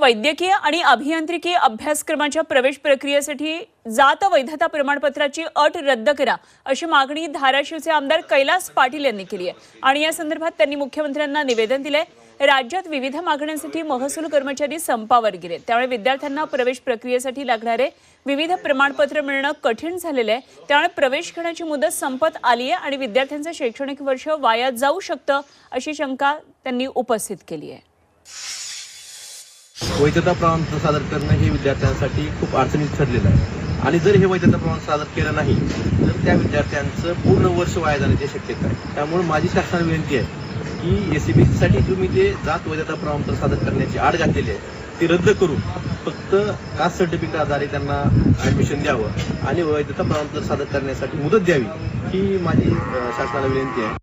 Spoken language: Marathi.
वैद्यकीय आणि अभियांत्रिकी अभ्यासक्रमाच्या प्रवेश प्रक्रियेसाठी जात वैधता प्रमाणपत्राची अट रद्द करा अशी मागणी धाराशिवचे आमदार कैलास पाटील यांनी केली आहे. आणि या संदर्भात त्यांनी मुख्यमंत्र्यांना निवेदन दिले राज्यात विविध मागण्यांसाठी महसूल कर्मचारी संपावर गेले. त्यामुळे विद्यार्थ्यांना प्रवेश प्रक्रियेसाठी लागणारे विविध प्रमाणपत्र मिळणं कठीण झालेलं आहे. त्यामुळे प्रवेश घेण्याची मुदत संपत आली आहे आणि विद्यार्थ्यांचं शैक्षणिक वर्ष वाया जाऊ शकतं अशी शंका त्यांनी उपस्थित केली आहे. वैधता प्रमाणपत्र सादर करणं हे विद्यार्थ्यांसाठी खूप अडचणीत ठरलेलं आहे. आणि जर हे वैधता प्रमाण सादर केलं नाही तर त्या विद्यार्थ्यांचं पूर्ण वर्ष वाया जाण्याची शक्यता आहे. त्यामुळे माझी शासनाला विनंती आहे की एस सी बी सीसाठी तुम्ही जे जात वैधता प्रमाणपत्र सादर करण्याची आड घातलेली आहे ती रद्द करून फक्त कास्ट सर्टिफिकेट आधारे त्यांना ॲडमिशन द्यावं आणि वैधता प्रमाणपत्र सादर करण्यासाठी मुदत द्यावी ही माझी शासनाला विनंती आहे.